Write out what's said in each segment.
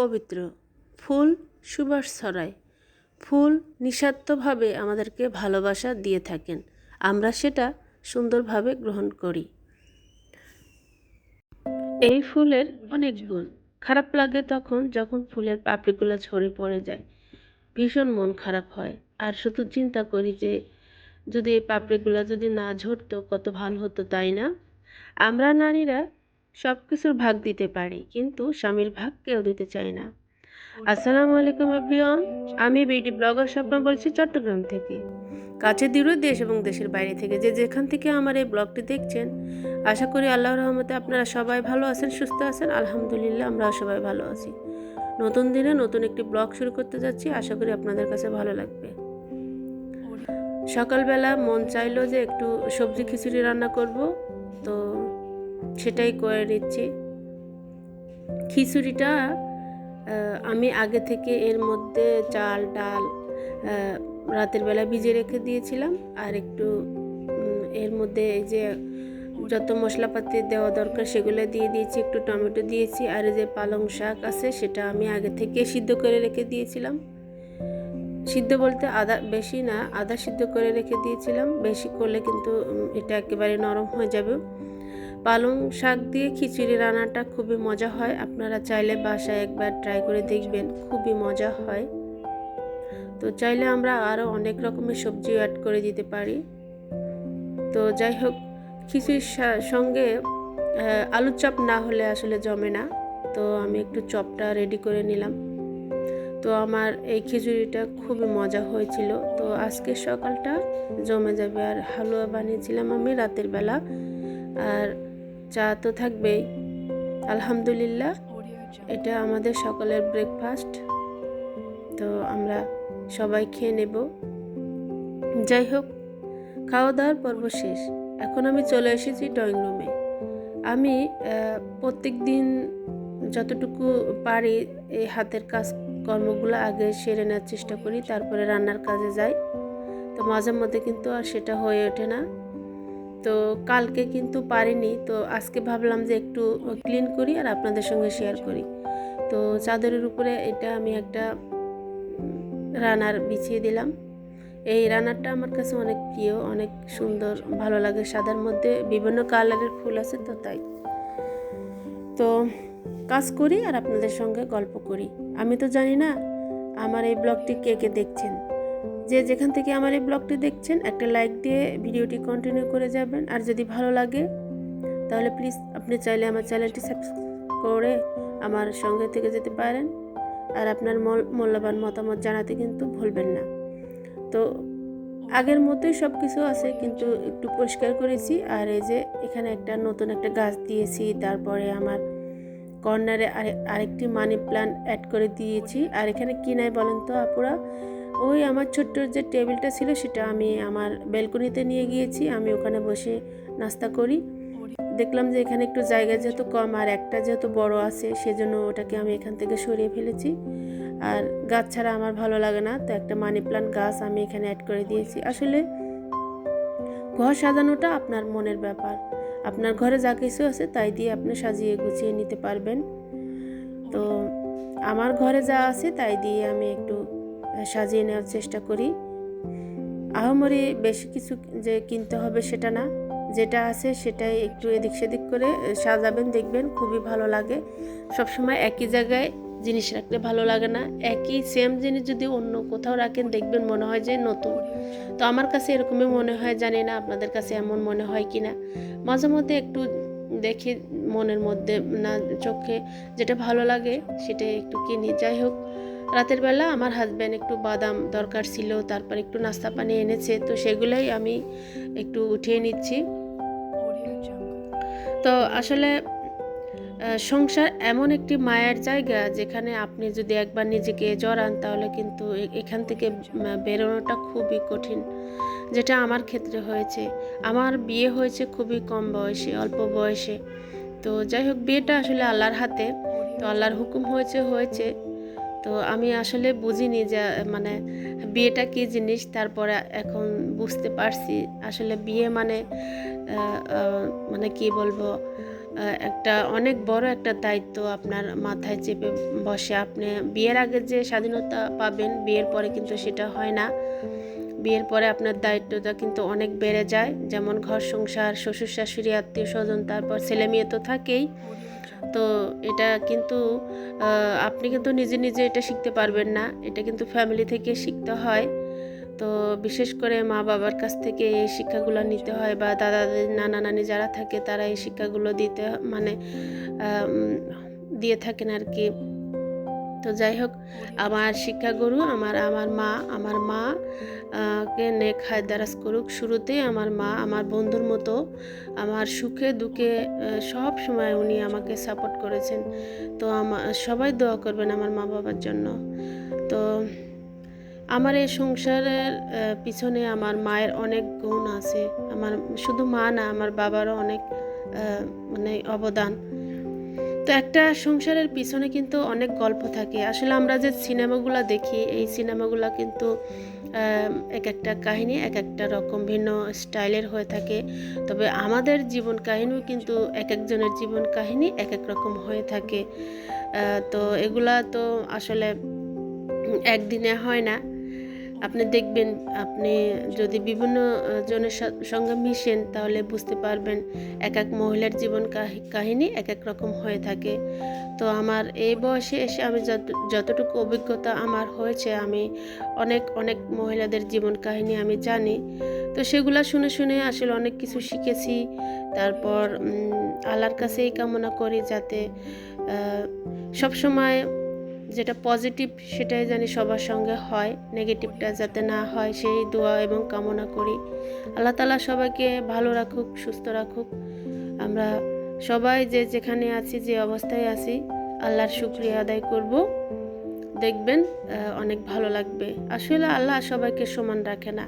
পবিত্র। ফুল সুবাস ছড়ায়। ফুল নিঃস্বার্থভাবে আমাদেরকে ভালোবাসা দিয়ে থাকেন। আমরা সেটা সুন্দরভাবে গ্রহণ করি। এই ফুলের অনেক গুণ। খারাপ লাগে তখন যখন ফুলের পাপড়িগুলো ঝরে পড়ে যায়। ভীষণ মন খারাপ হয়। আর শুধু চিন্তা করি যে, যদি এই পাপড়িগুলো যদি না ঝরতো কত ভালো হতো, তাই না? আমরা নারীরা সব কিছুর ভাগ দিতে পারি কিন্তু স্বামীর ভাগ কেউ দিতে চায় না। আসসালামু আলাইকুম এভরিওয়ান। আমি বিউটি ব্লগার স্বপ্ন বলছি চট্টগ্রাম থেকে। কাছে দূরে দেশ এবং দেশের বাইরে থেকে যে যেখান থেকে আমার এই ব্লগটি দেখছেন আশা করি আল্লাহর রহমতে আপনারা সবাই ভালো আছেন সুস্থ আছেন। আলহামদুলিল্লাহ আমরা সবাই ভালো আছি। নতুন দিনে নতুন একটি ব্লগ শুরু করতে যাচ্ছি আশা করি আপনাদের কাছে ভালো লাগবে। সকালবেলা মন চাইলো যে একটু সবজি খিচুড়ি রান্না করব তো সেটাই করে নিচ্ছি। খিচুড়িটা আমি আগে থেকে এর মধ্যে চাল, ডাল রাতের বেলা ভিজে রেখে দিয়েছিলাম। আর একটু এর মধ্যে এই যে যত মশলাপাতি দেওয়া দরকার সেগুলো দিয়ে দিয়েছি, একটু টমেটো দিয়েছি, আর এই যে পালং শাক আছে সেটা আমি আগে থেকে সিদ্ধ করে রেখে দিয়েছিলাম। সিদ্ধ বলতে আদা, বেশি না, আদা সিদ্ধ করে রেখে দিয়েছিলাম। বেশি করলে কিন্তু এটা একেবারে নরম হয়ে যাবে। পালং শাক দিয়ে খিচুড়ি রান্নাটা খুবই মজা হয়। আপনারা চাইলে বাসায় একবার ট্রাই করে দেখবেন, খুবই মজা হয়। তো চাইলে আমরা আরও অনেক রকমের সবজি অ্যাড করে দিতে পারি। তো যাই হোক, খিচুড়ির সঙ্গে আলুর চপ না হলে আসলে জমে না। তো আমি একটু চপটা রেডি করে নিলাম। তো আমার এই খিচুড়িটা খুবই মজা হয়েছিল। তো আজকের সকালটা জমে যাবে। আর হালুয়া বানিয়েছিলাম আমি রাতের বেলা। আর চা তো থাকবেই। আলহামদুলিল্লাহ, এটা আমাদের সকালের ব্রেকফাস্ট তো আমরা সবাই খেয়ে নেব। যাই হোক খাওয়া দাওয়ার পর্ব শেষ। এখন আমি চলে এসেছি ড্রয়িং রুমে আমি প্রত্যেক দিন যতটুকু পারি এই হাতের কাজ কর্মগুলো আগে সেরে নেওয়ার চেষ্টা করি, তারপরে রান্নার কাজে যাই। তো মাঝে মধ্যে কিন্তু আর সেটা হয়ে ওঠে না। তো কালকে কিন্তু পারিনি, তো আজকে ভাবলাম যে একটু ক্লিন করি আর আপনাদের সঙ্গে শেয়ার করি। তো চাদরের উপরে এটা আমি একটা রানার বিছিয়ে দিলাম। এই রানারটা আমার কাছে অনেক প্রিয়, অনেক সুন্দর, ভালো লাগে সাদার মধ্যে, বিভিন্ন কালারের ফুল আছে তো তাই। তো কাজ করি আর আপনাদের সঙ্গে গল্প করি। আমি তো জানি না আমার এই ব্লগটি কে কে দেখছেন। যে যেখান থেকে আমার এই ব্লগটি দেখছেন, একটা লাইক দিয়ে ভিডিওটি কন্টিনিউ করে যাবেন। আর যদি ভালো লাগে, তাহলে প্লিজ আপনি চাইলে আমার চ্যানেলটি সাবস্ক্রাইব করে আমার সঙ্গে থেকে যেতে পারেন। আর আপনার মল- মূল্যবান মতামত জানাতে কিন্তু ভুলবেন না। তো আগের মতোই সব কিছু আছে, কিন্তু একটু পরিষ্কার করেছি। আর এই যে এখানে একটা নতুন একটা গাছ দিয়েছি, তারপরে আমার কর্নারে আরেকটি মানি প্ল্যান্ট অ্যাড করে দিয়েছি। আর এখানে কি নাই বলেন তো আপুরা? ওই আমার ছোট্ট যে টেবিলটা ছিল সেটা আমি আমার ব্যালকনিতে নিয়ে গিয়েছি। আমি ওখানে বসে নাস্তা করি। দেখলাম যে এখানে একটু জায়গা যেহেতু কম আর একটা যেহেতু বড় আছে সেজন্য ওটাকে আমি এখান থেকে সরিয়ে ফেলেছি। আর গাছ ছাড়া আমার ভালো লাগে না, তো একটা মানি প্লান্ট গাছ আমি এখানে অ্যাড করে দিয়েছি। আসলে ঘর সাজানোটা আপনার মনের ব্যাপার। আপনার ঘরে যা কিছু আছে তাই দিয়ে আপনি সাজিয়ে গুছিয়ে নিতে পারবেন। তো আমার ঘরে যা আছে তাই দিয়ে আমি একটু সাজিয়ে নেওয়ার চেষ্টা করি। আহমরি বেশি কিছু যে কিনতে হবে সেটা না। যেটা আছে সেটাই একটু এদিক সেদিক করে সাজাবেন, দেখবেন খুবই ভালো লাগে। সবসময় একই জায়গায় জিনিস রাখলে ভালো লাগে না। একই সেম জিনিস যদি অন্য কোথাও রাখেন, দেখবেন মনে হয় যে নতুন। তো আমার কাছে এরকমই মনে হয়, জানি না আপনাদের কাছে এমন মনে হয় কি না। মাঝে মধ্যে একটু দেখি মনের মধ্যে না চোখে যেটা ভালো লাগে সেটাই একটু কিনি। যাই হোক রাতের বেলা আমার হাজব্যান্ড একটু বাদাম দরকার ছিল, তারপর একটু নাস্তা পানি এনেছে, তো সেগুলোই আমি একটু উঠিয়ে নিচ্ছি। তো আসলে সংসার এমন একটি মায়ের জায়গা যেখানে আপনি যদি একবার নিজেকে জড়ান, তাহলে কিন্তু এখান থেকে বেরোনোটা খুবই কঠিন, যেটা আমার ক্ষেত্রে হয়েছে। আমার বিয়ে হয়েছে খুবই কম বয়সে, অল্প বয়সে। তো যাই হোক, বিয়েটা আসলে আল্লাহর হাতে। তো আল্লাহর হুকুম হয়েছে হয়েছে। তো আমি আসলে বুঝিনি যে মানে বিয়েটা কী জিনিস? তারপরে এখন বুঝতে পারছি। আসলে বিয়ে মানে মানে কি বলব? একটা অনেক বড় একটা দায়িত্ব আপনার মাথায় চেপে বসে। আপনি বিয়ের আগে যে স্বাধীনতা পাবেন, বিয়ের পরে কিন্তু সেটা হয় না। বিয়ের পরে আপনার দায়িত্বটা কিন্তু অনেক বেড়ে যায়। যেমন ঘর সংসার, শ্বশুর শাশুড়ি, আত্মীয় স্বজন, তারপর ছেলে মেয়ে তো থাকেই। তো এটা কিন্তু আপনি কিন্তু নিজে নিজে এটা শিখতে পারবেন না। এটা কিন্তু ফ্যামিলি থেকে শিখতে হয়। তো বিশেষ করে মা বাবার কাছ থেকে এই শিক্ষাগুলো নিতে হয় বা দাদা নানা নানি যারা থাকে তারা এই শিক্ষাগুলো দিতে মানে দিয়ে থাকেন আর কি। তো যাই হোক, আমার শিক্ষাগুরু, আমার আমার মা আমার মা কে নেক হায়দারাজ করুক। শুরুতেই আমার মা, আমার বন্ধুর মতো, আমার সুখে দুঃখে সব সময় উনি আমাকে সাপোর্ট করেছেন। তো আমার সবাই দোয়া করবেন আমার মা বাবার জন্য। তো আমার এই সংসারের পিছনে আমার মায়ের অনেক গুণ আছে। আমার, শুধু মা না, আমার বাবারও অনেক মানে অবদান। তো একটা সংসারের পিছনে কিন্তু অনেক গল্প থাকে। আসলে আমরা যে সিনেমাগুলো দেখি, এই সিনেমাগুলো কিন্তু এক একটা কাহিনী এক একটা রকম ভিন্ন স্টাইলের হয়ে থাকে। তবে আমাদের জীবন কাহিনীও কিন্তু এক একজনের জীবন কাহিনী এক এক রকম হয়ে থাকে। তো এগুলা তো আসলে একদিনে হয় না। আপনি দেখবেন, আপনি যদি বিভিন্ন জনের সঙ্গে মিশেন, তাহলে বুঝতে পারবেন এক এক মহিলার জীবন কাহি- কাহিনী এক এক রকম হয়ে থাকে। তো আমার এই বয়সে এসে আমি যত, যতটুকু অভিজ্ঞতা আমার হয়েছে, আমি অনেক অনেক মহিলাদের জীবন কাহিনী আমি জানি। তো সেগুলা শুনে শুনে আসলে অনেক কিছু শিখেছি। তারপর আল্লাহর কাছেই কামনা করি যাতে সবসময় যেটা পজিটিভ সেটাই জানি সবার সঙ্গে হয় নেগেটিভটা যাতে না হয়, সেই দোয়া এবং কামনা করি। আল্লাহ তালা সবাইকে ভালো রাখুক, সুস্থ রাখুক। আমরা সবাই যে যেখানে আছি, যে অবস্থায় আছি, আল্লাহর শুক্রিয়া আদায় করব। দেখবেন অনেক ভালো লাগবে। আসলে আল্লাহ সবাইকে সমান রাখে না।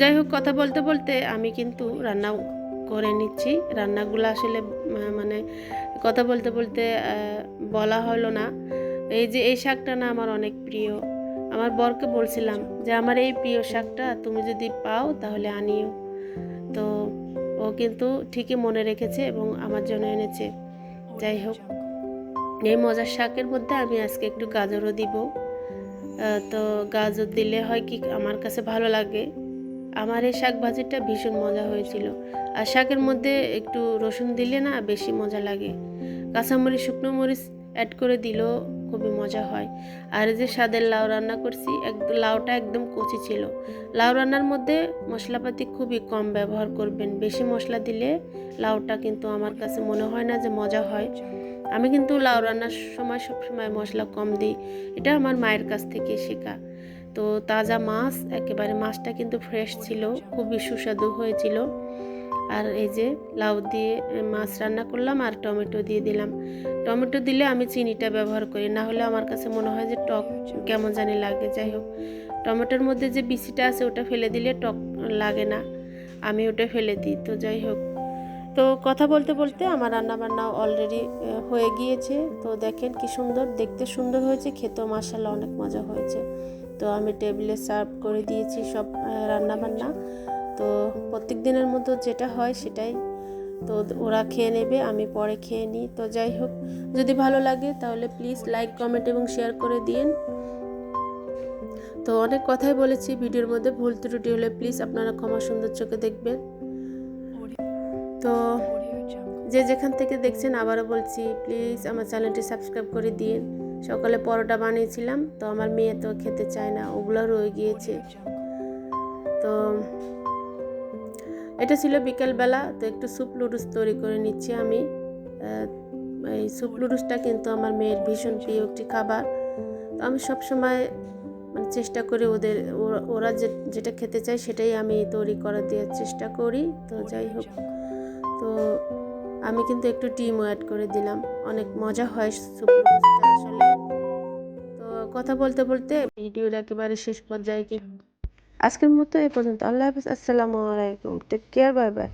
যাই হোক, কথা বলতে বলতে আমি কিন্তু রান্না করে নিচ্ছি। রান্নাগুলো আসলে মানে কথা বলতে বলতে বলা হলো না। এই যে এই শাকটা না আমার অনেক প্রিয়। আমার বরকে বলছিলাম যে, আমার এই প্রিয় শাকটা তুমি যদি পাও তাহলে আনিও। তো ও কিন্তু ঠিকই মনে রেখেছে এবং আমার জন্য এনেছে। যাই হোক, এই মজার শাকের মধ্যে আমি আজকে একটু গাজরও দিব। তো গাজর দিলে হয় কি আমার কাছে ভালো লাগে। আমার এই শাক ভাজিটা ভীষণ মজা হয়েছিল। আর শাকের মধ্যে একটু রসুন দিলে না বেশি মজা লাগে। কাঁচামরিচ, শুকনো মরিচ অ্যাড করে দিলেও খুবই মজা হয়। আর যে স্বাদের লাউ রান্না করছি, এক লাউটা একদম কচি ছিল। লাউ রান্নার মধ্যে মশলাপাতি খুবই কম ব্যবহার করবেন। বেশি মশলা দিলে লাউটা কিন্তু আমার কাছে মনে হয় না যে মজা হয়। আমি কিন্তু লাউ রান্নার সময় সবসময় মশলা কম দিই। এটা আমার মায়ের কাছ থেকে শেখা। তো তাজা মাছ, একেবারে মাছটা কিন্তু ফ্রেশ ছিল, খুবই সুস্বাদু হয়েছিল। আর এই যে লাউ দিয়ে মাছ রান্না করলাম আর টমেটো দিয়ে দিলাম। টমেটো দিলে আমি চিনিটা ব্যবহার করি, না হলে আমার কাছে মনে হয় যে টক কেমন জানি লাগে, যাই হোক। টমেটোর মধ্যে যে বিচিটা আছে ওটা ফেলে দিলে টক লাগে না, আমি ওটা ফেলে দিই, তো যাই হোক। তো কথা বলতে বলতে আমার রান্না বান্না অলরেডি হয়ে গিয়েছে। তো দেখেন কি সুন্দর, দেখতে সুন্দর হয়েছে, খেতেও মাসাল্লাহ অনেক মজা হয়েছে। তো আমি টেবিলে সার্ভ করে দিয়েছি সব রান্না বান্না তো প্রত্যেক দিনের মতো যেটা হয় সেটাই। তো ওরা খেয়ে নেবে, আমি পরে খেয়ে নিই। তো যাই হোক, যদি ভালো লাগে তাহলে প্লিজ লাইক কমেন্ট এবং শেয়ার করে দিন। তো অনেক কথাই বলেছি ভিডিওর মধ্যে, ভুল ত্রুটি হলে প্লিজ আপনারা ক্ষমা সুন্দর চোখে দেখবেন। তো যে যেখান থেকে দেখছেন আবারও বলছি প্লিজ আমার চ্যানেলটি সাবস্ক্রাইব করে দিন। সকালে পরোটা বানিয়েছিলাম, তো আমার মেয়ে তো খেতে চায় না, ওগুলো রয়ে গিয়েছে। তো এটা ছিল বিকেলবেলা, তো একটু স্যুপ লুডুস তৈরি করে নিচ্ছি আমি। এই স্যুপ লুডুসটা কিন্তু আমার মেয়ের ভীষণ প্রিয় একটি খাবার। তো আমি সব সময় মানে চেষ্টা করি ওদের, ওরা- যেটা খেতে চায় সেটাই আমি তৈরি করা দেওয়ার চেষ্টা করি। তো যাই হোক, তো আমি কিন্তু একটু ডিমও অ্যাড করে দিলাম। অনেক মজা হয় স্যুপ লুডুসটা আসলে। তো কথা বলতে বলতে ভিডিওর একেবারে শেষ পর্যায়ে কি আজকের মতো এ পর্যন্ত। আল্লাহ হাফিজ আসসালামু আলাইকুম। Take care bye bye.